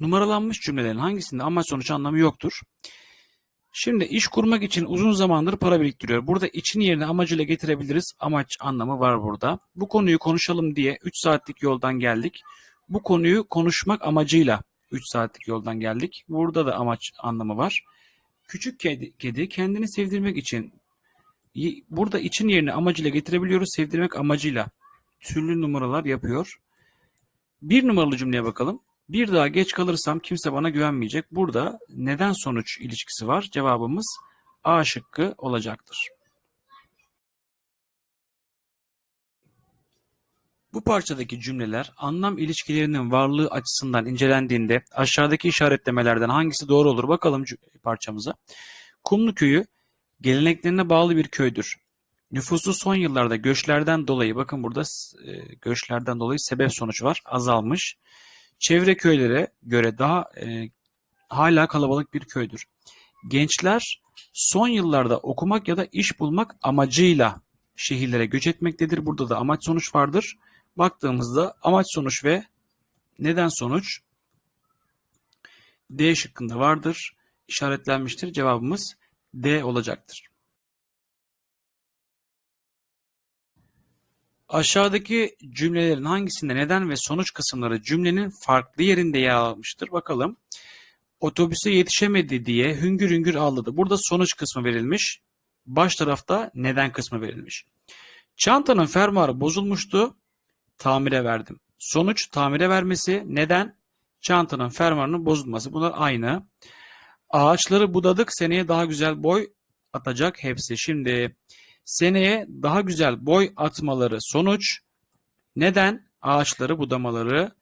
Numaralanmış cümlelerin hangisinde amaç sonuç anlamı yoktur? Şimdi iş kurmak için uzun zamandır para biriktiriyor. Burada için yerine amacıyla getirebiliriz. Amaç anlamı var burada. Bu konuyu konuşalım diye 3 saatlik yoldan geldik. Bu konuyu konuşmak amacıyla 3 saatlik yoldan geldik. Burada da amaç anlamı var. Küçük kedi, kedi kendini sevdirmek için burada için yerine amacıyla getirebiliyoruz. Sevdirmek amacıyla türlü numaralar yapıyor. Bir numaralı cümleye bakalım. Bir daha geç kalırsam kimse bana güvenmeyecek. Burada neden sonuç ilişkisi var. Cevabımız A şıkkı olacaktır. Bu parçadaki cümleler anlam ilişkilerinin varlığı açısından incelendiğinde aşağıdaki işaretlemelerden hangisi doğru olur bakalım parçamıza. Kumlu köyü geleneklerine bağlı bir köydür. Nüfusu son yıllarda göçlerden dolayı bakın burada e, göçlerden dolayı sebep sonuç var azalmış. Çevre köylere göre daha e, hala kalabalık bir köydür. Gençler son yıllarda okumak ya da iş bulmak amacıyla şehirlere göç etmektedir. Burada da amaç sonuç vardır. Baktığımızda amaç sonuç ve neden sonuç D şıkkında vardır. İşaretlenmiştir. Cevabımız D olacaktır. Aşağıdaki cümlelerin hangisinde neden ve sonuç kısımları cümlenin farklı yerinde yer almıştır? Bakalım. Otobüse yetişemedi diye hüngür hüngür ağladı. Burada sonuç kısmı verilmiş. Baş tarafta neden kısmı verilmiş. Çantanın fermuarı bozulmuştu. Tamire verdim. Sonuç tamire vermesi. Neden? Çantanın fermuarının bozulması. Bunlar aynı. Ağaçları budadık. Seneye daha güzel boy atacak hepsi. Şimdi seneye daha güzel boy atmaları sonuç. Neden? Ağaçları budamaları.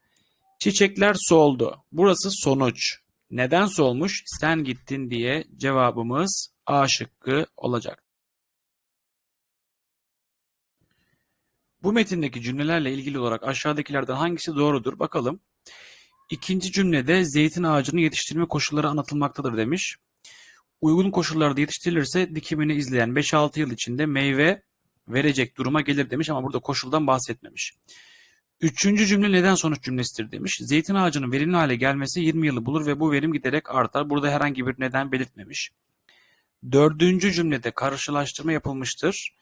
Çiçekler soldu. Burası sonuç. Neden solmuş? Sen gittin diye cevabımız A şıkkı olacak. Bu metindeki cümlelerle ilgili olarak aşağıdakilerden hangisi doğrudur? Bakalım. İkinci cümlede zeytin ağacını yetiştirme koşulları anlatılmaktadır demiş. Uygun koşullarda yetiştirilirse dikimini izleyen 5-6 yıl içinde meyve verecek duruma gelir demiş ama burada koşuldan bahsetmemiş. Üçüncü cümle neden sonuç cümlesidir demiş. Zeytin ağacının verimli hale gelmesi 20 yılı bulur ve bu verim giderek artar. Burada herhangi bir neden belirtmemiş. Dördüncü cümlede karşılaştırma yapılmıştır.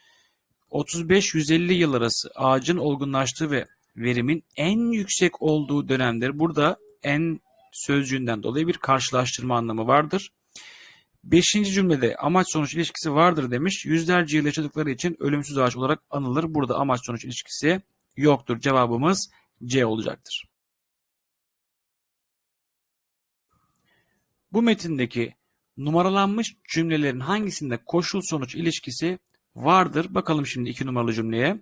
35-150 yıl arası ağacın olgunlaştığı ve verimin en yüksek olduğu dönemdir. Burada en sözcüğünden dolayı bir karşılaştırma anlamı vardır. Beşinci cümlede amaç sonuç ilişkisi vardır demiş. Yüzlerce yıl yaşadıkları için ölümsüz ağaç olarak anılır. Burada amaç sonuç ilişkisi yoktur. Cevabımız C olacaktır. Bu metindeki numaralanmış cümlelerin hangisinde koşul sonuç ilişkisi vardır? Bakalım şimdi iki numaralı cümleye.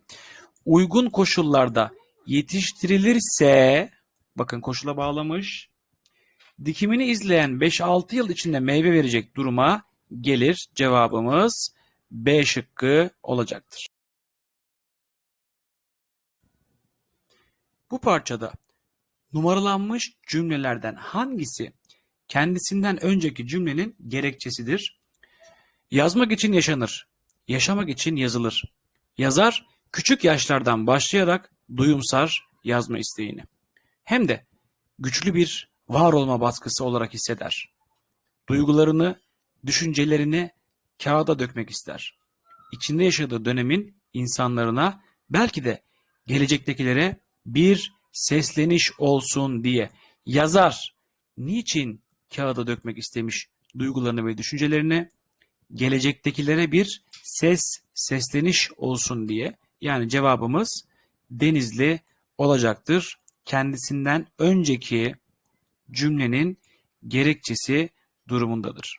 Uygun koşullarda yetiştirilirse bakın koşula bağlamış. Dikimini izleyen 5-6 yıl içinde meyve verecek duruma gelir. Cevabımız B şıkkı olacaktır. Bu parçada numaralanmış cümlelerden hangisi kendisinden önceki cümlenin gerekçesidir? Yazmak için yaşanır, yaşamak için yazılır. Yazar küçük yaşlardan başlayarak duyumsar yazma isteğini. Hem de güçlü bir var olma baskısı olarak hisseder. Duygularını, düşüncelerini kağıda dökmek ister. İçinde yaşadığı dönemin insanlarına belki de gelecektekilere bir sesleniş olsun diye yazar. Niçin kağıda dökmek istemiş duygularını ve düşüncelerini? Gelecektekilere bir ses, sesleniş olsun diye. Yani cevabımız Denizli olacaktır. Kendisinden önceki cümlenin gerekçesi durumundadır.